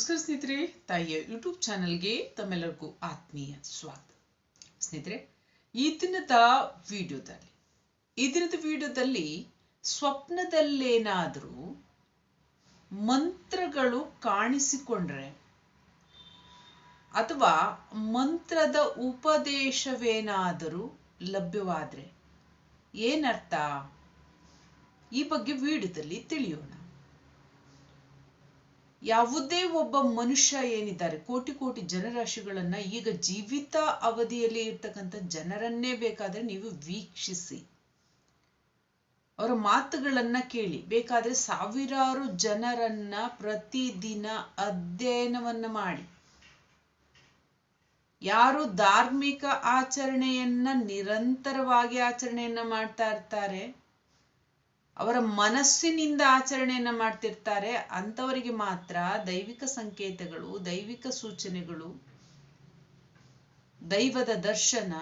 ನಮಸ್ಕಾರ ಸ್ನೇಹಿತರೆ, ತಾಯಿಯ ಯೂಟ್ಯೂಬ್ ಚಾನೆಲ್ಗೆ ತಮ್ಮೆಲ್ಲರಿಗೂ ಆತ್ಮೀಯ ಸ್ವಾಗತ. ಸ್ನೇಹಿತರೆ, ಈ ದಿನದ ವಿಡಿಯೋದಲ್ಲಿ, ಈ ದಿನದ ವಿಡಿಯೋದಲ್ಲಿ ಸ್ವಪ್ನದಲ್ಲೇನಾದರೂ ಮಂತ್ರಗಳು ಕಾಣಿಸಿಕೊಂಡ್ರೆ ಅಥವಾ ಮಂತ್ರದ ಉಪದೇಶವೇನಾದರೂ ಲಭ್ಯವಾದರೆ ಏನರ್ಥ? ಈ ಬಗ್ಗೆ ವಿಡಿಯೋದಲ್ಲಿ ತಿಳಿಯೋಣ. ಯಾವುದೇ ಒಬ್ಬ ಮನುಷ್ಯ ಏನಿದ್ದಾರೆ, ಕೋಟಿ ಕೋಟಿ ಜನರಾಶಿಗಳನ್ನ ಈಗ ಜೀವಿತ ಅವಧಿಯಲ್ಲಿ ಇರ್ತಕ್ಕಂಥ ಜನರನ್ನೇ ಬೇಕಾದ್ರೆ ನೀವು ವೀಕ್ಷಿಸಿ. ಅವರ ಮಾತುಗಳನ್ನ ಕೇಳಿ. ಬೇಕಾದ್ರೆ ಸಾವಿರಾರು ಜನರನ್ನ ಪ್ರತಿದಿನ ಅಧ್ಯಯನವನ್ನ ಮಾಡಿ. ಯಾರು ಧಾರ್ಮಿಕ ಆಚರಣೆಯನ್ನ ನಿರಂತರವಾಗಿ ಆಚರಣೆಯನ್ನ ಮಾಡ್ತಾ ಇರ್ತಾರೆ ಅವರ ಮನಸ್ಸಿನಿಂದ ಆಚರಣೆಯನ್ನ ಮಾಡ್ತಿರ್ತಾರೆ. ಅಂಥವರಿಗೆ ಮಾತ್ರ ದೈವಿಕ ಸಂಕೇತಗಳು, ದೈವಿಕ ಸೂಚನೆಗಳು, ದೈವದ ದರ್ಶನ,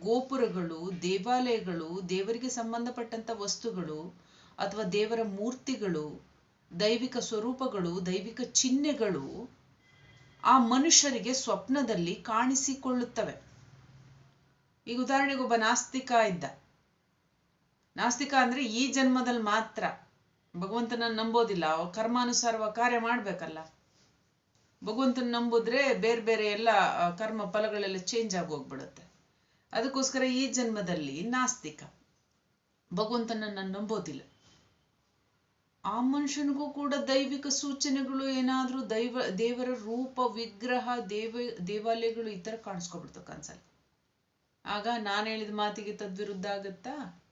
ಗೋಪುರಗಳು, ದೇವಾಲಯಗಳು, ದೇವರಿಗೆ ಸಂಬಂಧಪಟ್ಟಂತ ವಸ್ತುಗಳು ಅಥವಾ ದೇವರ ಮೂರ್ತಿಗಳು, ದೈವಿಕ ಸ್ವರೂಪಗಳು, ದೈವಿಕ ಚಿಹ್ನೆಗಳು ಆ ಮನುಷ್ಯರಿಗೆ ಸ್ವಪ್ನದಲ್ಲಿ ಕಾಣಿಸಿಕೊಳ್ಳುತ್ತವೆ. ಈಗ ಉದಾಹರಣೆಗೆ ಒಬ್ಬ ನಾಸ್ತಿಕ ಇದ್ದ. ನಾಸ್ತಿಕ ಅಂದ್ರೆ ಈ ಜನ್ಮದಲ್ಲಿ ಮಾತ್ರ. ಭಗವಂತನ ನಂಬೋದಿಲ್ಲ. ಅವ ಕರ್ಮಾನುಸಾರ ಕಾರ್ಯ ಮಾಡ್ಬೇಕಲ್ಲ. ಭಗವಂತನ ನಂಬುದ್ರೆ ಬೇರೆ ಬೇರೆ ಎಲ್ಲ ಕರ್ಮ ಫಲಗಳೆಲ್ಲ ಚೇಂಜ್ ಆಗಿ ಹೋಗ್ಬಿಡುತ್ತೆ. ಅದಕ್ಕೋಸ್ಕರ ಈ ಜನ್ಮದಲ್ಲಿ ನಾಸ್ತಿಕ. ಭಗವಂತನನ್ನ ನಂಬೋದಿಲ್ಲ. ಆ ಮನುಷ್ಯನಿಗೂ ಕೂಡ ದೈವಿಕ ಸೂಚನೆಗಳು ಏನಾದ್ರೂ ದೈವ, ದೇವರ ರೂಪ, ವಿಗ್ರಹ, ದೇವ, ದೇವಾಲಯಗಳು ಈ ತರ ಕಾಣಿಸ್ಕೊಬಿಡ್ತು ಕನ್ಸಲ್ಲಿ. ಆಗ ನಾನು ಹೇಳಿದ ಮಾತಿಗೆ ತದ್ವಿರುದ್ಧ ಆಗತ್ತಾ?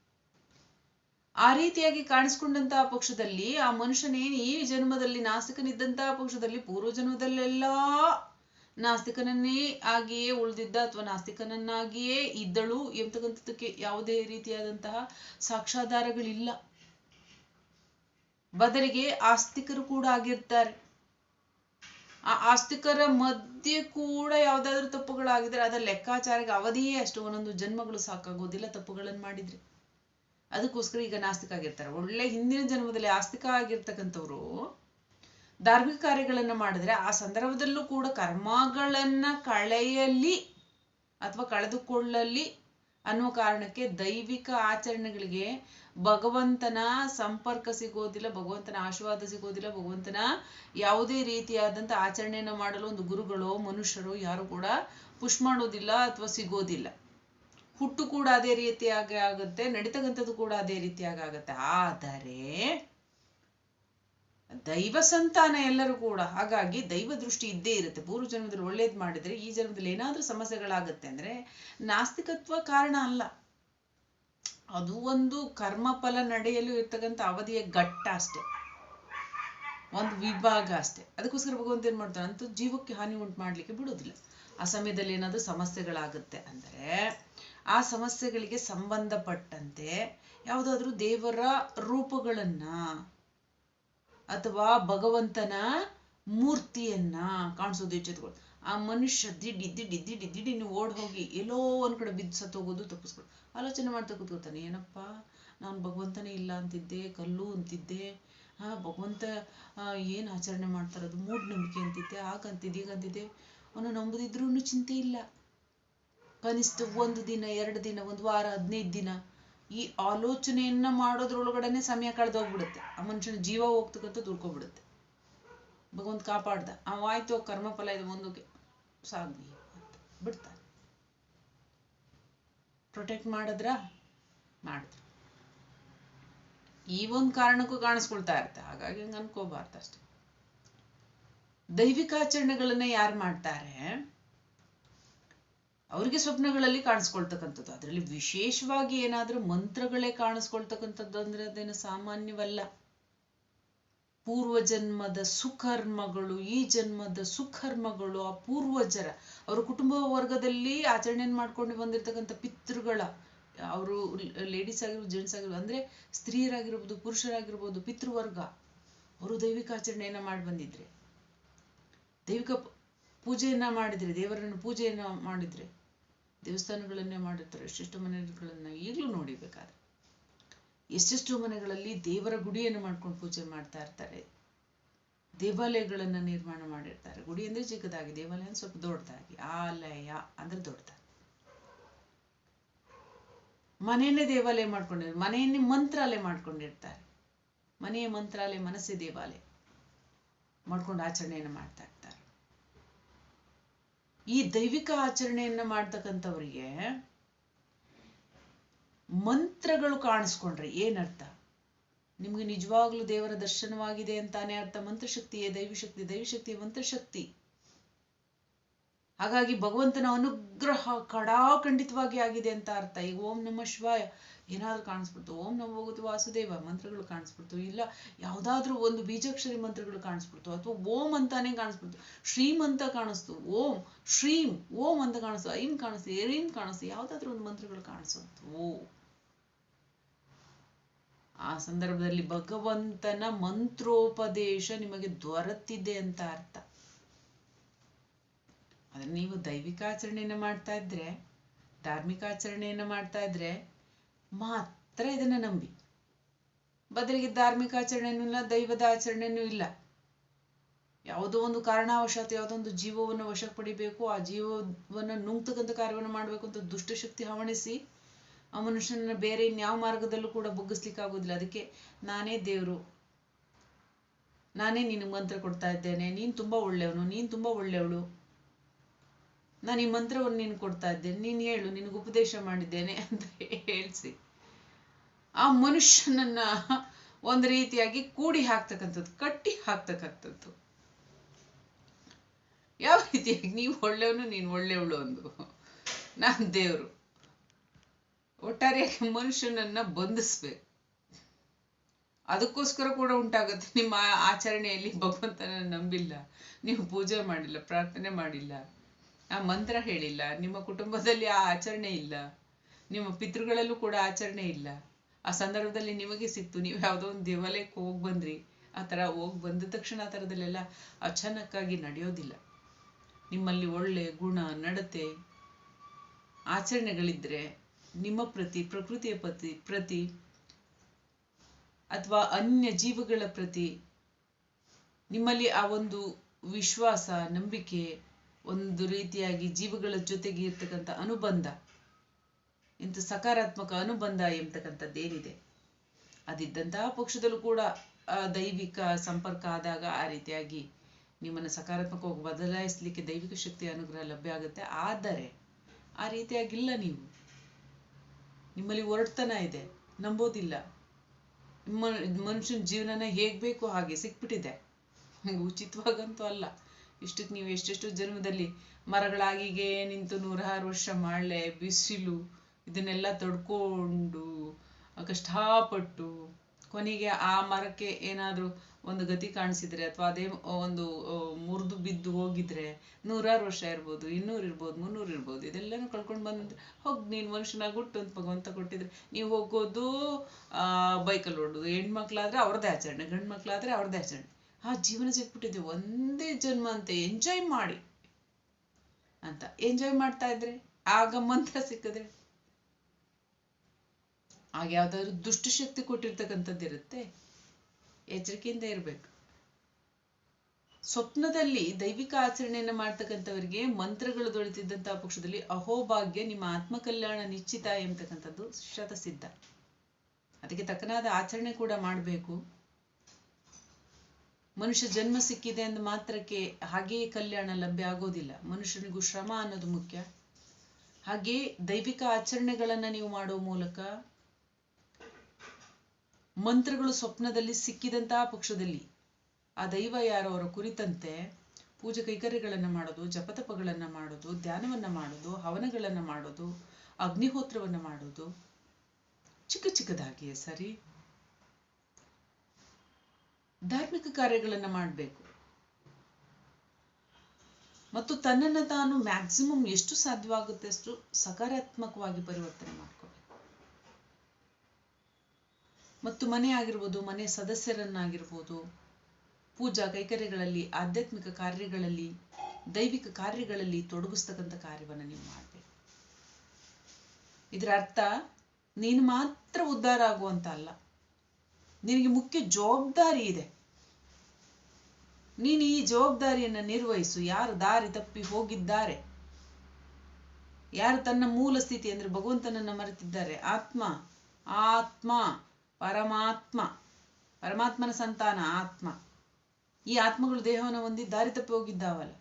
ಆ ರೀತಿಯಾಗಿ ಕಾಣಿಸ್ಕೊಂಡಂತಹ ಪಕ್ಷದಲ್ಲಿ ಆ ಮನುಷ್ಯನೇನು ಈ ಜನ್ಮದಲ್ಲಿ ನಾಸ್ತಿಕನಿದ್ದಂತಹ ಪಕ್ಷದಲ್ಲಿ ಪೂರ್ವ ಜನ್ಮದಲ್ಲೆಲ್ಲ ನಾಸ್ತಿಕನನ್ನೇ ಆಗಿಯೇ ಉಳಿದಿದ್ದ ಅಥವಾ ನಾಸ್ತಿಕನನ್ನಾಗಿಯೇ ಇದ್ದಳು ಎಂಬತಕ್ಕಂಥದ್ದಕ್ಕೆ ಯಾವುದೇ ರೀತಿಯಾದಂತಹ ಸಾಕ್ಷಾಧಾರಗಳಿಲ್ಲ ಬದಲಿಗೆ ಆಸ್ತಿಕರು ಕೂಡ ಆಗಿರ್ತಾರೆ. ಆ ಆಸ್ತಿಕರ ಮಧ್ಯೆ ಕೂಡ ಯಾವ್ದಾದ್ರು ತಪ್ಪುಗಳಾಗಿದ್ರೆ ಅದರ ಲೆಕ್ಕಾಚಾರಕ್ಕೆ ಅವಧಿಯೇ ಅಷ್ಟು ಒಂದೊಂದು ಜನ್ಮಗಳು ಸಾಕಾಗೋದಿಲ್ಲ ತಪ್ಪುಗಳನ್ನು ಮಾಡಿದ್ರೆ. ಅದಕ್ಕೋಸ್ಕರ ಈಗ ನಾಸ್ತಿಕ ಆಗಿರ್ತಾರೆ ಒಳ್ಳೆ ಹಿಂದಿನ ಜನ್ಮದಲ್ಲಿ ಆಸ್ತಿಕ ಆಗಿರ್ತಕ್ಕಂಥವ್ರು ಧಾರ್ಮಿಕ ಕಾರ್ಯಗಳನ್ನ ಮಾಡಿದ್ರೆ ಆ ಸಂದರ್ಭದಲ್ಲೂ ಕೂಡ ಕರ್ಮಗಳನ್ನ ಕಳೆಯಲಿ ಅಥವಾ ಕಳೆದುಕೊಳ್ಳಲಿ ಅನ್ನುವ ಕಾರಣಕ್ಕೆ ದೈವಿಕ ಆಚರಣೆಗಳಿಗೆ ಭಗವಂತನ ಸಂಪರ್ಕ ಸಿಗೋದಿಲ್ಲ, ಭಗವಂತನ ಆಶೀರ್ವಾದ ಸಿಗೋದಿಲ್ಲ, ಭಗವಂತನ ಯಾವುದೇ ರೀತಿಯಾದಂಥ ಆಚರಣೆಯನ್ನು ಮಾಡಲು ಒಂದು ಗುರುಗಳು, ಮನುಷ್ಯರು ಯಾರು ಕೂಡ ಪುಷ್ ಮಾಡೋದಿಲ್ಲ ಅಥವಾ ಸಿಗೋದಿಲ್ಲ. ಹುಟ್ಟು ಕೂಡ ಅದೇ ರೀತಿಯಾಗಿ ಆಗುತ್ತೆ, ನಡೀತಕ್ಕಂಥದ್ದು ಕೂಡ ಅದೇ ರೀತಿಯಾಗಿ ಆಗುತ್ತೆ. ಆದರೆ ದೈವ ಸಂತಾನ ಎಲ್ಲರೂ ಕೂಡ, ಹಾಗಾಗಿ ದೈವ ದೃಷ್ಟಿ ಇದ್ದೇ ಇರುತ್ತೆ. ಪೂರ್ವ ಜನ್ಮದಲ್ಲಿ ಒಳ್ಳೇದು ಮಾಡಿದ್ರೆ ಈ ಜನ್ಮದಲ್ಲಿ ಏನಾದ್ರೂ ಸಮಸ್ಯೆಗಳಾಗುತ್ತೆ ಅಂದ್ರೆ ನಾಸ್ತಿಕತ್ವ ಕಾರಣ ಅಲ್ಲ. ಅದು ಒಂದು ಕರ್ಮಫಲ ನಡೆಯಲು ಇರ್ತಕ್ಕಂಥ ಅವಧಿಯ ಘಟ್ಟ ಅಷ್ಟೆ. ಒಂದು ವಿಭಾಗ ಅಷ್ಟೆ. ಅದಕ್ಕೋಸ್ಕರ ಭಗವಂತ ಏನ್ ಮಾಡ್ತಾನೆ? ಅಂತೂ ಜೀವಕ್ಕೆ ಹಾನಿ ಉಂಟು ಮಾಡ್ಲಿಕ್ಕೆ ಬಿಡೋದಿಲ್ಲ ಆ ಸಮಯದಲ್ಲಿ ಏನಾದ್ರೂ ಸಮಸ್ಯೆಗಳಾಗುತ್ತೆ ಅಂದ್ರೆ ಆ ಸಮಸ್ಯೆಗಳಿಗೆ ಸಂಬಂಧಪಟ್ಟಂತೆ ಯಾವುದಾದ್ರೂ ದೇವರ ರೂಪಗಳನ್ನ ಅಥವಾ ಭಗವಂತನ ಮೂರ್ತಿಯನ್ನ ಕಾಣಿಸೋದು ಎಚ್ಚೆತ್ಕೊಳ್ಳಿ ಆ ಮನುಷ್ಯ ದಿಡ್ಡಿ ದಿಡ್ಡಿ ದಿಡ್ಡಿ ದಿಡ್ಡಿ ನೀವು ಓಡ್ ಹೋಗಿ ಎಲ್ಲೋ ಒಂದ್ ಕಡೆ ಬಿದ್ದು ಸತ್ತೋಗೋದು ತಪ್ಪಿಸ್ಕೊಳ್ಳಿ ಆಲೋಚನೆ ಮಾಡ್ತಾ ಕೂತ್ಕೊಳ್ತಾನೆ, ಏನಪ್ಪ, ನಾನು ಭಗವಂತನೇ ಇಲ್ಲ ಅಂತಿದ್ದೆ, ಕಲ್ಲು ಅಂತಿದ್ದೆ ಹಾ ಭಗವಂತ ಏನ್ ಆಚರಣೆ ಮಾಡ್ತಾರದು ಮೂಢನಂಬಿಕೆ ಅಂತಿದ್ದೆ ಆಗಂತಿದ್ದೆ ಹೀಗಂತಿದ್ದೆ. ಅವನು ನಂಬುದಿದ್ರೂ ಚಿಂತೆ ಇಲ್ಲ. ಕನಿಷ್ಠ ಒಂದು ದಿನ, ಎರಡು ದಿನ, ಒಂದು ವಾರ, ಹದಿನೈದು ದಿನ ಈ ಆಲೋಚನೆಯನ್ನ ಮಾಡೋದ್ರೊಳಗಡೆನೆ ಸಮಯ ಕಳೆದೋಗ್ಬಿಡುತ್ತೆ. ಆ ಮನುಷ್ಯನ ಜೀವ ಹೋಗ್ತಕ್ಕಂತ ಉಳ್ಕೊಬಿಡುತ್ತೆ ಭಗವಂತ ಕಾಪಾಡ್ದ. ಅವಾಯ್ತು ಕರ್ಮಫಲ ಇದು ಒಂದಕ್ಕೆ ಸಾಗ್ಲಿ ಬಿಡ್ತಾನೆ. ಪ್ರೊಟೆಕ್ಟ್ ಮಾಡಿದ್ರ? ಮಾಡಿದ್ರು. ಈ ಒಂದು ಕಾರಣಕ್ಕೂ ಕಾಣಿಸ್ಕೊಳ್ತಾ ಇರ್ತೆ ಹಾಗಾಗಿ ಹಂಗ ಅನ್ಕೋಬಾರ್ದು ಅಷ್ಟೆ. ದೈವಿಕ ಆಚರಣೆಗಳನ್ನ ಯಾರು ಮಾಡ್ತಾರೆ? ಅವರಿಗೆ ಸ್ವಪ್ನಗಳಲ್ಲಿ ಕಾಣಿಸ್ಕೊಳ್ತಕ್ಕಂಥದ್ದು. ಅದರಲ್ಲಿ ವಿಶೇಷವಾಗಿ ಏನಾದ್ರೂ ಮಂತ್ರಗಳೇ ಕಾಣಿಸ್ಕೊಳ್ತಕ್ಕಂಥದ್ದು ಅಂದ್ರೆ ಅದೇನು ಸಾಮಾನ್ಯವಲ್ಲ. ಪೂರ್ವ ಜನ್ಮದ ಸುಕರ್ಮಗಳು, ಈ ಜನ್ಮದ ಸುಕರ್ಮಗಳು, ಆ ಪೂರ್ವಜರ, ಅವರ ಕುಟುಂಬ ವರ್ಗದಲ್ಲಿ ಆಚರಣೆಯನ್ನು ಮಾಡ್ಕೊಂಡು ಬಂದಿರತಕ್ಕಂಥ ಪಿತೃಗಳ, ಅವರು ಲೇಡೀಸ್ ಆಗಿರ್ಬೋದು ಜೆಂಟ್ಸ್ ಆಗಿರ್ಬೋದು, ಅಂದ್ರೆ ಸ್ತ್ರೀಯರಾಗಿರ್ಬೋದು, ಪುರುಷರಾಗಿರ್ಬೋದು, ಪಿತೃವರ್ಗ, ಅವರು ದೈವಿಕ ಆಚರಣೆಯನ್ನ ಮಾಡಿ ಬಂದಿದ್ರೆ. ದೈವಿಕ ಪೂಜೆಯನ್ನ ಮಾಡಿದ್ರೆ, ದೇವರನ್ನು ಪೂಜೆಯನ್ನ ಮಾಡಿದ್ರೆ ದೇವಸ್ಥಾನಗಳನ್ನೇ ಮಾಡಿರ್ತಾರೆ, ಎಷ್ಟೆಷ್ಟು ಮನೆಗಳನ್ನ ಈಗಲೂ ನೋಡಿಬೇಕಾದ್ರೆ ಎಷ್ಟೆಷ್ಟು ಮನೆಗಳಲ್ಲಿ ದೇವರ ಗುಡಿಯನ್ನು ಮಾಡ್ಕೊಂಡು ಪೂಜೆ ಮಾಡ್ತಾ ಇರ್ತಾರೆ. ದೇವಾಲಯಗಳನ್ನ ನಿರ್ಮಾಣ ಮಾಡಿರ್ತಾರೆ. ಗುಡಿ ಅಂದ್ರೆ ಚಿಕ್ಕದಾಗಿ, ದೇವಾಲಯ ಸ್ವಲ್ಪ ದೊಡ್ಡದಾಗಿ. ಆಲಯ ಅಂದ್ರೆ ದೊಡ್ಡದಾಗಿ. ಮನೆಯನ್ನೇ ದೇವಾಲಯ ಮಾಡ್ಕೊಂಡಿರ್, ಮನೆಯನ್ನೇ ಮಂತ್ರಾಲಯ ಮಾಡ್ಕೊಂಡಿರ್ತಾರೆ. ಮನೆಯ ಮಂತ್ರಾಲಯ, ಮನಸ್ಸೇ ದೇವಾಲಯ. ಮಾಡ್ಕೊಂಡು ಆಚರಣೆಯನ್ನು ಮಾಡ್ತಾ ಇರ್ತಾರೆ ಈ ದೈವಿಕ ಆಚರಣೆಯನ್ನ ಮಾಡ್ತಕ್ಕಂಥವ್ರಿಗೆ ಮಂತ್ರಗಳು ಕಾಣಿಸ್ಕೊಂಡ್ರೆ ಏನರ್ಥ? ನಿಮ್ಗೆ ನಿಜವಾಗ್ಲೂ ದೇವರ ದರ್ಶನವಾಗಿದೆ ಅಂತಾನೆ ಅರ್ಥ? ಮಂತ್ರಶಕ್ತಿಯೇ ದೈವಶಕ್ತಿ ಮಂತ್ರ ಮಂತ್ರಶಕ್ತಿ. ಹಾಗಾಗಿ ಭಗವಂತನ ಅನುಗ್ರಹ ಕಡಾಖಂಡಿತವಾಗಿ ಆಗಿದೆ ಅಂತ ಅರ್ಥ. ಈಗ ಓಂ ನಮ ಶಿವಾಯ, ಏನಾದ್ರೂ ಕಾಣಿಸ್ಬಿಡ್ತು. ಓಂ ನಮ ಭಗವತಿ ವಾಸುದೇವ, ಮಂತ್ರಗಳು ಕಾಣಿಸ್ಬಿಡ್ತು. ಇಲ್ಲ, ಯಾವುದಾದ್ರೂ ಒಂದು ಬೀಜಾಕ್ಷರಿ ಮಂತ್ರಗಳು ಕಾಣಿಸ್ಬಿಡ್ತು. ಅಥವಾ ಓಂ ಅಂತಾನೆ ಕಾಣಿಸ್ಬಿಡ್ತು. ಶ್ರೀಮ್ ಅಂತ ಕಾಣಿಸ್ತು. ಓಂ ಶ್ರೀಮ್ ಓಂ ಅಂತ ಕಾಣಿಸ್ತು. ಐಂ ಕಾಣಿಸ್ತು, ಏರೀಂ ಕಾಣಿಸ್ತು. ಯಾವುದಾದ್ರೂ ಒಂದು ಮಂತ್ರಗಳು ಕಾಣಿಸುತ್ತು ಆ ಸಂದರ್ಭದಲ್ಲಿ ಭಗವಂತನ ಮಂತ್ರೋಪದೇಶ ನಿಮಗೆ ದೊರೆತಿದೆ ಅಂತ ಅರ್ಥ. ನೀವು ದೈವಿಕ ಆಚರಣೆಯನ್ನ ಮಾಡ್ತಾ ಇದ್ರೆ, ಧಾರ್ಮಿಕ ಆಚರಣೆಯನ್ನ ಮಾಡ್ತಾ ಇದ್ರೆ ಮಾತ್ರ ಇದನ್ನ ನಂಬಿ. ಬದಲಿಗೆ ಧಾರ್ಮಿಕ ಆಚರಣೆನೂ ಇಲ್ಲ, ದೈವದ ಆಚರಣೆನೂ ಇಲ್ಲ. ಯಾವುದೋ ಒಂದು ಕಾರಣವಶಾತ್ ಯಾವುದೋ ಒಂದು ಜೀವವನ್ನು ವಶಕ್ಕೆ ಪಡಿಬೇಕು, ಆ ಜೀವವನ್ನು ನುಂಗ್ತಕ್ಕಂಥ ಕಾರ್ಯವನ್ನು ಮಾಡ್ಬೇಕು ಅಂತ ದುಷ್ಟಶಕ್ತಿ ಹವಣಿಸಿ, ಆ ಮನುಷ್ಯನನ್ನ ಬೇರೆ ಇನ್ಯಾವ ಮಾರ್ಗದಲ್ಲೂ ಕೂಡ ಬುಗ್ಗಿಸ್ಲಿಕ್ಕೆ ಆಗೋದಿಲ್ಲ. ಅದಕ್ಕೆ ನಾನೇ ದೇವ್ರು. ನಾನೇ ನಿನಗೆ ಮಂತ್ರ ಕೊಡ್ತಾ ಇದ್ದೇನೆ. ನೀನ್ ತುಂಬಾ ಒಳ್ಳೆಯವನು. ನೀನ್ ತುಂಬಾ ಒಳ್ಳೆಯವಳು. ನಾನು ಈ ಮಂತ್ರವನ್ನು ನೀನು ಕೊಡ್ತಾ ಇದ್ದೇನೆ, ನೀನು ಹೇಳು, ನಿನಗೆ ಉಪದೇಶ ಮಾಡಿದ್ದೇನೆ ಅಂತ ಹೇಳಿಸಿ. ಆ ಮನುಷ್ಯನನ್ನ ಒಂದು ರೀತಿಯಾಗಿ ಕೂಡಿ ಹಾಕ್ತಕ್ಕಂಥದ್ದು, ಕಟ್ಟಿ ಹಾಕ್ತಕ್ಕಂಥದ್ದು. ಯಾವ ರೀತಿಯಾಗಿ? ನೀವು ಒಳ್ಳೆಯವನು, ನೀನು ಒಳ್ಳೆಯವಳು ಅಂದು. ನಾನು ದೇವರು. ಒಟ್ಟಾರೆಯಾಗಿ ಮನುಷ್ಯನನ್ನ ಬಂಧಿಸ್ಬೇಕು. ಅದಕ್ಕೋಸ್ಕರ ಕೂಡ ಉಂಟಾಗುತ್ತೆ ನಿಮ್ಮ ಆಚರಣೆಯಲ್ಲಿ ಭಗವಂತನ ನಂಬಿಲ್ಲ. ನೀವು ಪೂಜೆ ಮಾಡಿಲ್ಲ, ಪ್ರಾರ್ಥನೆ ಮಾಡಿಲ್ಲ. ಆ ಮಂತ್ರ ಹೇಳಿಲ್ಲ. ನಿಮ್ಮ ಕುಟುಂಬದಲ್ಲಿ ಆ ಆಚರಣೆ ಇಲ್ಲ. ನಿಮ್ಮ ಪಿತೃಗಳಲ್ಲೂ ಕೂಡ ಆಚರಣೆ ಇಲ್ಲ. ಆ ಸಂದರ್ಭದಲ್ಲಿ ನಿಮಗೆ ಸಿಕ್ತು. ನೀವು ಯಾವುದೋ ಒಂದು ದೇವಾಲಯಕ್ಕೆ ಹೋಗಿ ಬಂದ್ರಿ. ಆ ಥರ ಹೋಗಿ ಬಂದ ತಕ್ಷಣ ಆ ಥರದಲ್ಲೆಲ್ಲ ಅಚಾನಕ್ಕಾಗಿ ನಡೆಯೋದಿಲ್ಲ. ನಿಮ್ಮಲ್ಲಿ ಒಳ್ಳೆ ಗುಣ, ನಡತೆ, ಆಚರಣೆಗಳಿದ್ರೆ ನಿಮ್ಮ ಪ್ರತಿ, ಪ್ರಕೃತಿಯ ಪ್ರತಿ ಪ್ರತಿ ಅಥವಾ ಅನ್ಯ ಜೀವಗಳ ಪ್ರತಿ ನಿಮ್ಮಲ್ಲಿ ಆ ಒಂದು ವಿಶ್ವಾಸ, ನಂಬಿಕೆ ಒಂದು ರೀತಿಯಾಗಿ ಜೀವಗಳ ಜೊತೆಗೆ ಇರ್ತಕ್ಕಂಥ ಅನುಬಂಧ, ಇಂಥ ಸಕಾರಾತ್ಮಕ ಅನುಬಂಧ ಎಂಬತಕ್ಕಂಥದ್ದೇನಿದೆ. ಅದಿದ್ದಂತಹ ಪಕ್ಷದಲ್ಲೂ ಕೂಡ ದೈವಿಕ ಸಂಪರ್ಕ ಆದಾಗ ಆ ರೀತಿಯಾಗಿ ನಿಮ್ಮನ್ನು ಸಕಾರಾತ್ಮಕವಾಗಿ ಬದಲಾಯಿಸಲಿಕ್ಕೆ ದೈವಿಕ ಶಕ್ತಿಯ ಅನುಗ್ರಹ ಲಭ್ಯ ಆಗುತ್ತೆ. ಆದರೆ ಆ ರೀತಿಯಾಗಿಲ್ಲ ನೀವು. ನಿಮ್ಮಲ್ಲಿ ಒರಟತನ ಇದೆ. ನಂಬೋದಿಲ್ಲ. ಮನುಷ್ಯನ ಜೀವನನ ಹೇಗ್ ಬೇಕೋ ಹಾಗೆ ಸಿಕ್ಬಿಟ್ಟಿದೆ. ಉಚಿತವಾಗಂತೂ ಅಲ್ಲ. ಇಷ್ಟಕ್ಕೆ ನೀವು ಎಷ್ಟೆಷ್ಟು ಜನ್ಮದಲ್ಲಿ ಮರಗಳಾಗಿಗೆ ನಿಂತು ನೂರಾರು ವರ್ಷ ಮಳೆ ಬಿಸಿಲು, ಇದನ್ನೆಲ್ಲ ತಡ್ಕೊಂಡು ಕಷ್ಟಪಟ್ಟು ಕೊನೆಗೆ ಆ ಮರಕ್ಕೆ ಏನಾದರೂ ಒಂದು ಗತಿ ಕಾಣಿಸಿದ್ರೆ ಅಥವಾ ಅದೇ ಒಂದು ಮುರಿದು ಬಿದ್ದು ಹೋಗಿದ್ರೆ ನೂರಾರು ವರ್ಷ ಇರ್ಬೋದು, ಇನ್ನೂರು ಇರ್ಬೋದು, ಮುನ್ನೂರು ಇರ್ಬೋದು, ಇದೆಲ್ಲನೂ ಕಳ್ಕೊಂಡು ಬಂದ್ರೆ ಹೋಗಿ ನೀನು ಮನುಷ್ಯನಾಗಿ ಹುಟ್ಟು ಅಂತ ಭಗವಂತ ಕೊಟ್ಟಿದ್ರೆ ನೀವು ಹೋಗೋದು ಬೈಕಲ್ಲಿ ಹೊಡೋದು ಹೆಣ್ಮಕ್ಳಾದ್ರೆ ಅವ್ರದ್ದೇ ಆಚರಣೆ ಗಂಡು ಮಕ್ಳಾದ್ರೆ ಅವ್ರದ್ದೇ ಆಚರಣೆ. ಆ ಜೀವನ ಸಿಕ್ಬಿಟ್ಟಿದೆ ಒಂದೇ ಜನ್ಮ ಅಂತ ಎಂಜಾಯ್ ಮಾಡಿ. ಅಂತ ಎಂಜಾಯ್ ಮಾಡ್ತಾ ಇದ್ರೆ, ಆಗ ಮಂತ್ರ ಸಿಕ್ಕಿದ್ರೆ, ಆಗ ಯಾವ್ದಾದ್ರು ದುಷ್ಟಶಕ್ತಿ ಕೊಟ್ಟಿರ್ತಕ್ಕಂಥದ್ದಿರುತ್ತೆ ಎಚ್ಚರಿಕೆಯಿಂದ ಇರ್ಬೇಕು. ಸ್ವಪ್ನದಲ್ಲಿ ದೈವಿಕ ಆಚರಣೆಯನ್ನ ಮಾಡ್ತಕ್ಕಂಥವರಿಗೆ ಮಂತ್ರಗಳು ದೊರೆತಿದ್ದಂತಹ ಪಕ್ಷದಲ್ಲಿ ಅಹೋಭಾಗ್ಯ ನಿಮ್ಮ ಆತ್ಮಕಲ್ಯಾಣ ನಿಶ್ಚಿತ ಎಂಬತಕ್ಕಂಥದ್ದು ಶತಸಿದ್ಧ. ಅದಕ್ಕೆ ತಕ್ಕನಾದ ಆಚರಣೆ ಕೂಡ ಮಾಡಬೇಕು. ಮನುಷ್ಯ ಜನ್ಮ ಸಿಕ್ಕಿದೆ ಅಂದ ಮಾತ್ರಕ್ಕೆ ಹಾಗೆಯೇ ಕಲ್ಯಾಣ ಲಭ್ಯ ಆಗೋದಿಲ್ಲ. ಮನುಷ್ಯನಿಗೂ ಶ್ರಮ ಅನ್ನೋದು ಮುಖ್ಯ. ಹಾಗೆ ದೈವಿಕ ಆಚರಣೆಗಳನ್ನ ನೀವು ಮಾಡುವ ಮೂಲಕ ಮಂತ್ರಗಳು ಸ್ವಪ್ನದಲ್ಲಿ ಸಿಕ್ಕಿದಂತಹ ಪಕ್ಷದಲ್ಲಿ ಆ ದೈವ ಯಾರೋ ಅವರ ಕುರಿತಂತೆ ಪೂಜೆ ಕೈಕರ್ಯಗಳನ್ನ ಮಾಡೋದು, ಜಪತಪಗಳನ್ನ ಮಾಡೋದು, ಧ್ಯಾನವನ್ನ ಮಾಡೋದು, ಹವನಗಳನ್ನ ಮಾಡೋದು, ಅಗ್ನಿಹೋತ್ರವನ್ನ ಮಾಡೋದು ಚಿಕ್ಕ ಚಿಕ್ಕದಾಗಿಯೇ ಸರಿ. ಧಾರ್ಮಿಕ ಕಾರ್ಯಗಳನ್ನು ಮಾಡಬೇಕು. ಮತ್ತು ತನ್ನನ್ನು ತಾನು ಮ್ಯಾಕ್ಸಿಮಮ್ ಎಷ್ಟು ಸಾಧ್ಯವಾಗುತ್ತೆ ಅಷ್ಟು ಸಕಾರಾತ್ಮಕವಾಗಿ ಪರಿವರ್ತನೆ ಮಾಡ್ಕೋಬೇಕು. ಮತ್ತು ಮನೆ ಆಗಿರ್ಬೋದು, ಮನೆ ಸದಸ್ಯರನ್ನಾಗಿರ್ಬೋದು, ಪೂಜಾ ಕೈಕರ್ಯಗಳಲ್ಲಿ, ಆಧ್ಯಾತ್ಮಿಕ ಕಾರ್ಯಗಳಲ್ಲಿ, ದೈವಿಕ ಕಾರ್ಯಗಳಲ್ಲಿ ತೊಡಗಿಸ್ತಕ್ಕಂಥ ಕಾರ್ಯವನ್ನು ನೀವು ಮಾಡಬೇಕು. ಇದರ ಅರ್ಥ, ನೀನು ಮಾತ್ರ ಉದ್ಧಾರ ಆಗುವಂತ ಅಲ್ಲ. ನಿನಗೆ ಮುಖ್ಯ ಜವಾಬ್ದಾರಿ ಇದೆ. ನೀನು ಈ ಜವಾಬ್ದಾರಿಯನ್ನು ನಿರ್ವಹಿಸು. ಯಾರು ದಾರಿ ತಪ್ಪಿ ಹೋಗಿದ್ದಾರೆ? ಯಾರು ತನ್ನ ಮೂಲ ಸ್ಥಿತಿ ಅಂದ್ರೆ ಭಗವಂತನನ್ನ ಮರೆತಿದ್ದಾರೆ? ಆತ್ಮ ಆತ್ಮ, ಪರಮಾತ್ಮ. ಪರಮಾತ್ಮನ ಸಂತಾನ, ಆತ್ಮ. ಈ ಆತ್ಮಗಳು ದೇಹವನ್ನು ಹೊಂದಿ ದಾರಿ ತಪ್ಪಿ ಹೋಗಿದ್ದಾವಲ್ಲ.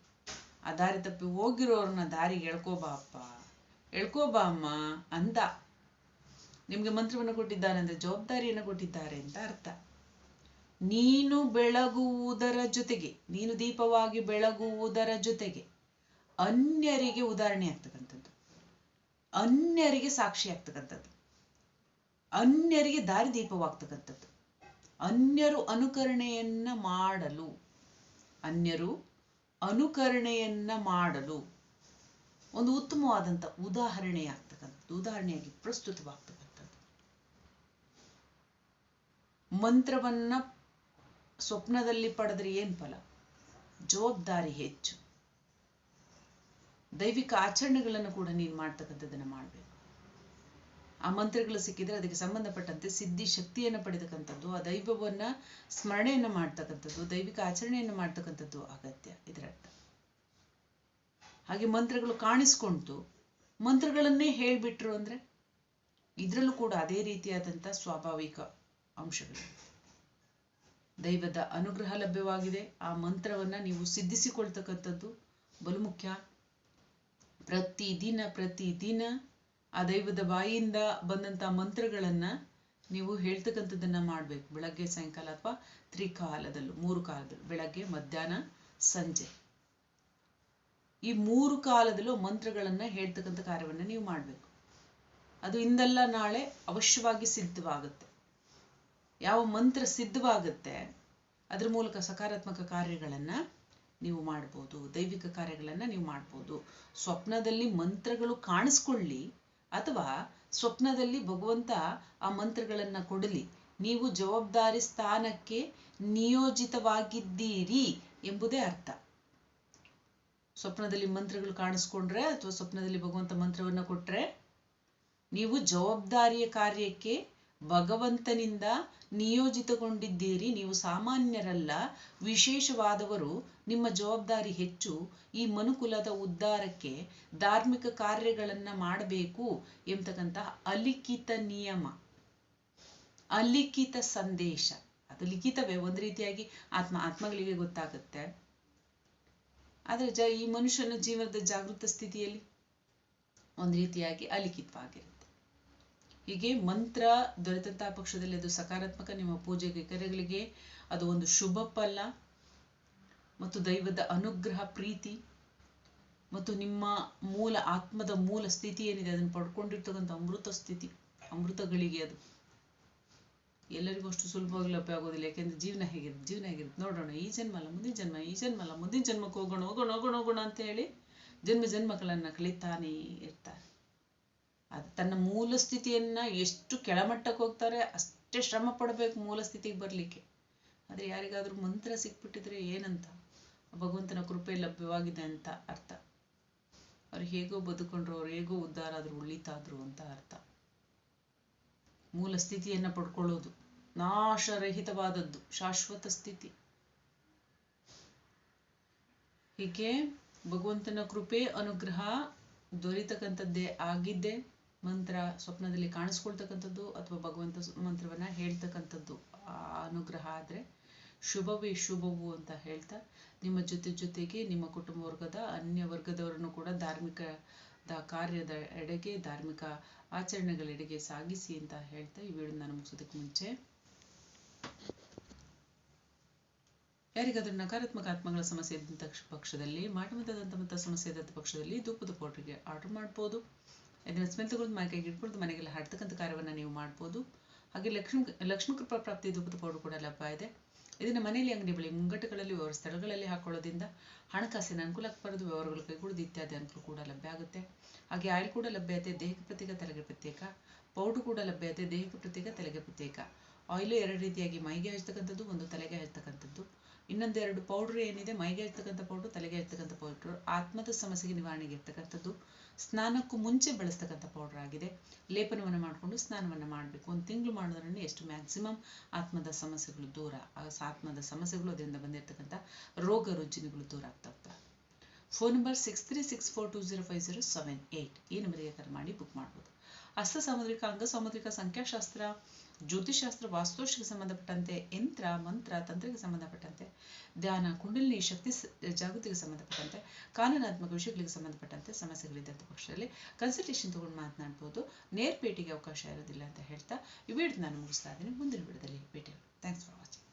ಆ ದಾರಿ ತಪ್ಪಿ ಹೋಗಿರೋರನ್ನ ದಾರಿಗೆ ಎಳ್ಕೋಬಾ ಅಪ್ಪ. ಎಳ್ಕೋಬಾ ಅಮ್ಮ ಅಂದ. ನಿಮ್ಗೆ ಮಂತ್ರವನ್ನು ಕೊಟ್ಟಿದ್ದಾನೆ ಅಂದ್ರೆ ಜವಾಬ್ದಾರಿಯನ್ನು ಕೊಟ್ಟಿದ್ದಾರೆ ಅಂತ ಅರ್ಥ. ನೀನು ಬೆಳಗುವುದರ ಜೊತೆಗೆ, ನೀನು ದೀಪವಾಗಿ ಬೆಳಗುವುದರ ಜೊತೆಗೆ ಅನ್ಯರಿಗೆ ಉದಾಹರಣೆ ಆಗ್ತಕ್ಕಂಥದ್ದು. ಅನ್ಯರಿಗೆ ಸಾಕ್ಷಿ ಆಗ್ತಕ್ಕಂಥದ್ದು. ಅನ್ಯರಿಗೆ ದಾರಿ ದೀಪವಾಗ್ತಕ್ಕಂಥದ್ದು. ಅನ್ಯರು ಅನುಕರಣೆಯನ್ನ ಮಾಡಲು, ಅನ್ಯರು ಅನುಕರಣೆಯನ್ನ ಮಾಡಲು ಒಂದು ಉತ್ತಮವಾದಂಥ ಉದಾಹರಣೆ ಆಗ್ತಕ್ಕಂಥದ್ದು ಉದಾಹರಣೆಯಾಗಿ ಪ್ರಸ್ತುತವಾಗ್ತಕ್ಕಂಥದ್ದು. ಮಂತ್ರವನ್ನ ಸ್ವಪ್ನದಲ್ಲಿ ಪಡೆದ್ರೆ ಏನ್ ಫಲ? ಜವಾಬ್ದಾರಿ ಹೆಚ್ಚು. ದೈವಿಕ ಆಚರಣೆಗಳನ್ನು ಕೂಡ ನೀನು ಮಾಡ್ತಕ್ಕಂಥದ್ದನ್ನ ಮಾಡಬೇಕು. ಆ ಮಂತ್ರಗಳು ಸಿಕ್ಕಿದ್ರೆ ಅದಕ್ಕೆ ಸಂಬಂಧಪಟ್ಟಂತೆ ಸಿದ್ಧಿ ಶಕ್ತಿಯನ್ನು ಪಡೆದಕ್ಕಂಥದ್ದು, ಆ ದೈವವನ್ನ ಸ್ಮರಣೆಯನ್ನು ಮಾಡ್ತಕ್ಕಂಥದ್ದು, ದೈವಿಕ ಆಚರಣೆಯನ್ನು ಮಾಡ್ತಕ್ಕಂಥದ್ದು ಅಗತ್ಯ ಇದರರ್ಥ. ಹಾಗೆ ಮಂತ್ರಗಳು ಕಾಣಿಸ್ಕೊಂತು. ಮಂತ್ರಗಳನ್ನೇ ಹೇಳ್ಬಿಟ್ರು ಅಂದ್ರೆ ಇದ್ರಲ್ಲೂ ಕೂಡ ಅದೇ ರೀತಿಯಾದಂಥ ಸ್ವಾಭಾವಿಕ ಅಂಶಗಳು. ದೈವದ ಅನುಗ್ರಹ ಲಭ್ಯವಾಗಿದೆ. ಆ ಮಂತ್ರವನ್ನ ನೀವು ಸಿದ್ಧಿಸಿಕೊಳ್ತಕ್ಕಂಥದ್ದು ಬಲು ಮುಖ್ಯ. ಪ್ರತಿದಿನ ಪ್ರತಿದಿನ ಆ ದೈವದ ಬಾಯಿಯಿಂದ ಬಂದಂತ ಮಂತ್ರಗಳನ್ನ ನೀವು ಹೇಳ್ತಕ್ಕಂಥದ್ದನ್ನ ಮಾಡ್ಬೇಕು. ಬೆಳಗ್ಗೆ, ಸಾಯಂಕಾಲ ಅಥವಾ ತ್ರಿಕಾಲದಲ್ಲೂ, ಮೂರು ಕಾಲದಲ್ಲೂ, ಬೆಳಗ್ಗೆ, ಮಧ್ಯಾಹ್ನ, ಸಂಜೆ. ಈ ಮೂರು ಕಾಲದಲ್ಲೂ ಮಂತ್ರಗಳನ್ನ ಹೇಳ್ತಕ್ಕಂಥ ಕಾರ್ಯವನ್ನ ನೀವು ಮಾಡ್ಬೇಕು. ಅದು ಇಂದಲ್ಲ ನಾಳೆ ಅವಶ್ಯವಾಗಿ ಸಿದ್ಧವಾಗುತ್ತೆ. ಯಾವ ಮಂತ್ರ ಸಿದ್ಧವಾಗುತ್ತೆ, ಅದ್ರ ಮೂಲಕ ಸಕಾರಾತ್ಮಕ ಕಾರ್ಯಗಳನ್ನ ನೀವು ಮಾಡ್ಬೋದು, ದೈವಿಕ ಕಾರ್ಯಗಳನ್ನ ನೀವು ಮಾಡ್ಬೋದು. ಸ್ವಪ್ನದಲ್ಲಿ ಮಂತ್ರಗಳು ಕಾಣಿಸ್ಕೊಳ್ಳಿ ಅಥವಾ ಸ್ವಪ್ನದಲ್ಲಿ ಭಗವಂತ ಆ ಮಂತ್ರಗಳನ್ನ ಕೊಡಲಿ. ನೀವು ಜವಾಬ್ದಾರಿ ಸ್ಥಾನಕ್ಕೆ ನಿಯೋಜಿತವಾಗಿದ್ದೀರಿ ಎಂಬುದೇ ಅರ್ಥ. ಸ್ವಪ್ನದಲ್ಲಿ ಮಂತ್ರಗಳು ಕಾಣಿಸ್ಕೊಂಡ್ರೆ ಅಥವಾ ಸ್ವಪ್ನದಲ್ಲಿ ಭಗವಂತ ಮಂತ್ರವನ್ನ ಕೊಟ್ರೆ, ನೀವು ಜವಾಬ್ದಾರಿಯ ಕಾರ್ಯಕ್ಕೆ ಭಗವಂತನಿಂದ ನಿಯೋಜಿತಗೊಂಡಿದ್ದೀರಿ, ನೀವು ಸಾಮಾನ್ಯರಲ್ಲ, ವಿಶೇಷವಾದವರು, ನಿಮ್ಮ ಜವಾಬ್ದಾರಿ ಹೆಚ್ಚು, ಈ ಮನುಕುಲದ ಉದ್ಧಾರಕ್ಕೆ ಧಾರ್ಮಿಕ ಕಾರ್ಯಗಳನ್ನ ಮಾಡಬೇಕು ಎಂಬತಕ್ಕಂತಹ ಅಲಿಖಿತ ನಿಯಮ, ಅಲಿಖಿತ ಸಂದೇಶ. ಅದು ಲಿಖಿತವೇ ಒಂದು ರೀತಿಯಾಗಿ ಆತ್ಮ, ಆತ್ಮಗಳಿಗೆ ಗೊತ್ತಾಗುತ್ತೆ. ಆದರೆ ಜ, ಈ ಮನುಷ್ಯನ ಜೀವನದ ಜಾಗೃತ ಸ್ಥಿತಿಯಲ್ಲಿ ಒಂದು ರೀತಿಯಾಗಿ ಅಲಿಖಿತವಾಗಿರುತ್ತೆ. ಹೀಗೆ ಮಂತ್ರ ದೊರೆತಂತಹ ಪಕ್ಷದಲ್ಲಿ ಅದು ಸಕಾರಾತ್ಮಕ, ನಿಮ್ಮ ಪೂಜೆಗೆ, ಕರೆಗಳಿಗೆ ಅದು ಒಂದು ಶುಭ ಫಲ ಮತ್ತು ದೈವದ ಅನುಗ್ರಹ, ಪ್ರೀತಿ ಮತ್ತು ನಿಮ್ಮ ಮೂಲ ಆತ್ಮದ ಮೂಲ ಸ್ಥಿತಿ ಏನಿದೆ, ಅದನ್ನು ಪಡ್ಕೊಂಡಿರ್ತಕ್ಕಂಥ ಅಮೃತ ಸ್ಥಿತಿ, ಅಮೃತಗಳಿಗೆ ಅದು. ಎಲ್ಲರಿಗೂ ಅಷ್ಟು ಸುಲಭವಾಗಿ ಲಭ್ಯ ಆಗೋದಿಲ್ಲ, ಯಾಕೆಂದ್ರೆ ಜೀವನ ಹೇಗಿರುತ್ತೆ ಜೀವನ ಹೇಗಿರುತ್ತೆ ನೋಡೋಣ, ಈ ಜನ್ಮ ಅಲ್ಲ ಮುಂದಿನ ಜನ್ಮ, ಈ ಜನ್ಮ ಅಲ್ಲ ಮುಂದಿನ ಜನ್ಮಕ್ಕೆ ಹೋಗೋಣ ಹೋಗೋಣ ಹೋಗೋಣ ಹೋಗೋಣ ಅಂತ ಹೇಳಿ ಜನ್ಮ ಜನ್ಮಗಳನ್ನ ಕಳೀತಾನೇ ಇರ್ತಾರೆ. ಅದು ತನ್ನ ಮೂಲ ಸ್ಥಿತಿಯನ್ನ ಎಷ್ಟು ಕೆಳಮಟ್ಟಕ್ಕೆ ಹೋಗ್ತಾರೆ ಅಷ್ಟೇ ಶ್ರಮ ಪಡಬೇಕು ಮೂಲ ಸ್ಥಿತಿಗೆ ಬರ್ಲಿಕ್ಕೆ. ಆದ್ರೆ ಯಾರಿಗಾದ್ರೂ ಮಂತ್ರ ಸಿಕ್ಬಿಟ್ಟಿದ್ರೆ ಏನಂತ? ಭಗವಂತನ ಕೃಪೆ ಲಭ್ಯವಾಗಿದೆ ಅಂತ ಅರ್ಥ. ಅವ್ರು ಹೇಗೋ ಬದುಕೊಂಡ್ರು, ಅವ್ರು ಹೇಗೋ ಉದ್ಧಾರ ಆದ್ರು ಉಳಿತಾದ್ರು ಅಂತ ಅರ್ಥ. ಮೂಲ ಸ್ಥಿತಿಯನ್ನ ಪಡ್ಕೊಳ್ಳೋದು ನಾಶರಹಿತವಾದದ್ದು, ಶಾಶ್ವತ ಸ್ಥಿತಿ. ಹೀಗೆ ಭಗವಂತನ ಕೃಪೆ, ಅನುಗ್ರಹ ದೊರೀತಕ್ಕಂಥದ್ದೇ ಆಗಿದ್ದೆ ಮಂತ್ರ ಸ್ವಪ್ನದಲ್ಲಿ ಕಾಣಿಸ್ಕೊಳ್ತಕ್ಕಂಥದ್ದು ಅಥವಾ ಭಗವಂತ ಮಂತ್ರವನ್ನ ಹೇಳ್ತಕ್ಕಂಥದ್ದು, ಆ ಅನುಗ್ರಹ ಆದ್ರೆ ಶುಭವೇ ಶುಭವು ಅಂತ ಹೇಳ್ತಾ, ನಿಮ್ಮ ಜೊತೆ ಜೊತೆಗೆ ನಿಮ್ಮ ಕುಟುಂಬ ವರ್ಗದ ಅನ್ಯ ವರ್ಗದವರನ್ನು ಕೂಡ ಧಾರ್ಮಿಕದ ಕಾರ್ಯದ ಎಡೆಗೆ, ಧಾರ್ಮಿಕ ಆಚರಣೆಗಳೆಡೆಗೆ ಸಾಗಿಸಿ ಅಂತ ಹೇಳ್ತಾ ಈ ವಿಡಿಯೋ ನಾನು ಮುಗಿಸೋದಕ್ಕೆ ಮುಂಚೆ. ಯಾರಿಗಾದ್ರೂ ನಕಾರಾತ್ಮಕ ಆತ್ಮಗಳ ಸಮಸ್ಯೆ ಇದ್ದಂಥ ಪಕ್ಷದಲ್ಲಿ ಮಾಟಮತ ದಂತಮತ ಸಮಸ್ಯೆ ಇದ್ದಂಥ ಪಕ್ಷದಲ್ಲಿ ಧೂಪದ ಪೌಡ್ರಿಗೆ ಆರ್ಡರ್ ಮಾಡ್ಬೋದು. ಇದನ್ನ ಸ್ಮೆಲ್ ತಗೊಂಡು ಮನೆ ಕೈಗೆ ಇಟ್ಕೊಂಡು ಮನೆಗೆಲ್ಲ ಹಡ್ತಕ್ಕಂಥ ಕಾರ್ಯವನ್ನು ನೀವು ಮಾಡ್ಬೋದು. ಹಾಗೆ ಲಕ್ಷ್ಮಿ ಲಕ್ಷ್ಮೀ ಕೃಪಾ ಪ್ರಾಪ್ತಿ ಧೂಪದ ಪೌಡರ್ ಕೂಡ ಲಭ್ಯ ಇದೆ. ಇದನ್ನು ಮನೆಯಲ್ಲಿ ಅಂಗಡಿ ಬಳಿ ಮುಂಗಟ್ಟುಗಳಲ್ಲಿ ವ್ಯವಹಾರ ಸ್ಥಳಗಳಲ್ಲಿ ಹಾಕೊಳ್ಳೋದ್ರಿಂದ ಹಣಕಾಸಿನ ಅನುಕೂಲ ಬರೋದು ವ್ಯವಹಾರಗಳು ಕೈಗೂಡೋದು ಇತ್ಯಾದಿ ಅನುಕೂಲ ಕೂಡ ಲಭ್ಯ ಆಗುತ್ತೆ. ಹಾಗೆ ಆಯಿಲ್ ಕೂಡ ಲಭ್ಯ ಇದೆ, ದೇಹಕ್ಕೆ ಪ್ರತ್ಯೇಕ, ತಲೆಗೆ ಪ್ರತ್ಯೇಕ. ಪೌಡರ್ ಕೂಡ ಲಭ್ಯ ಇದೆ, ದೇಹಕ್ಕೆ ಪ್ರತ್ಯೇಕ, ತಲೆಗೆ ಪ್ರತ್ಯೇಕ. ಆಯಿಲು ಎರಡು ರೀತಿಯಾಗಿ ಮೈಗೆ ಹಚ್ಚತಕ್ಕಂಥದ್ದು ಒಂದು ತಲೆಗೆ ಹಚ್ಚತಕ್ಕಂಥದ್ದು ಇನ್ನೊಂದೆರಡು ಪೌಡ್ರ್ ಏನಿದೆ, ಮೈಗೆ ಇರ್ತಕ್ಕಂಥ ಪೌಡ್ರು, ತಲೆಗೆ ಇರ್ತಕ್ಕಂಥ ಪೌಡ್ರು, ಆತ್ಮದ ಸಮಸ್ಯೆಗೆ ನಿವಾರಣೆಗೆ ಇರ್ತಕ್ಕಂಥದ್ದು ಸ್ನಾನಕ್ಕೂ ಮುಂಚೆ ಬಳಸ್ತಕ್ಕಂಥ ಪೌಡ್ರ್ ಆಗಿದೆ. ಲೇಪನವನ್ನು ಮಾಡಿಕೊಂಡು ಸ್ನಾನವನ್ನು ಮಾಡಬೇಕು. ಒಂದು ತಿಂಗಳು ಮಾಡೋದ್ರಲ್ಲಿ ಎಷ್ಟು ಮ್ಯಾಕ್ಸಿಮಮ್ ಆತ್ಮದ ಸಮಸ್ಯೆಗಳು ದೂರ ಆತ್ಮದ ಸಮಸ್ಯೆಗಳು ಅದರಿಂದ ಬಂದಿರತಕ್ಕಂಥ ರೋಗ ರುಜಿನಗಳು ದೂರ ಆಗ್ತಾ phone number six three six four two zero five zero seven eight ಈ ನಂಬರಿಗೆ ಕರೆ ಮಾಡಿ ಬುಕ್ ಮಾಡ್ಬೋದು. ಹಸ್ತ ಸಾಮುದ್ರಿಕ ಅಂಗ ಸಾಮುದ್ರಿಕ ಸಂಖ್ಯಾಶಾಸ್ತ್ರ ಜ್ಯೋತಿಷಾಸ್ತ್ರ ವಾಸ್ತುಶಕ್ಕೆ ಸಂಬಂಧಪಟ್ಟಂತೆ ಯಂತ್ರ, ಮಂತ್ರ, ತಂತ್ರಕ್ಕೆ ಸಂಬಂಧಪಟ್ಟಂತೆ, ಧ್ಯಾನ, ಕುಂಡಲಿನಿ, ಶಕ್ತಿ ಜಾಗೃತಿಗೆ ಸಂಬಂಧಪಟ್ಟಂತೆ, ಕಾನೂನಾತ್ಮಕ ವಿಷಯಗಳಿಗೆ ಸಂಬಂಧಪಟ್ಟಂತೆ ಸಮಸ್ಯೆಗಳಿದ್ದಂಥ ಪಕ್ಷದಲ್ಲಿ ಕನ್ಸಲ್ಟೇಷನ್ ತಗೊಂಡು ಮಾತನಾಡ್ಬೋದು. ನೇರ್ ಭೇಟಿಗೆ ಅವಕಾಶ ಇರೋದಿಲ್ಲ ಅಂತ ಹೇಳ್ತಾ, ಈ ವಿಡಿಯೋ ನಾನು ಮುಗಿಸ್ತಾ ಇದ್ದೀನಿ. ಮುಂದಿನ ವಿಡಿಯೋದಲ್ಲಿ ಭೇಟಿ ಥ್ಯಾಂಕ್ಸ್ ಫಾರ್ ವಾಚಿಂಗ್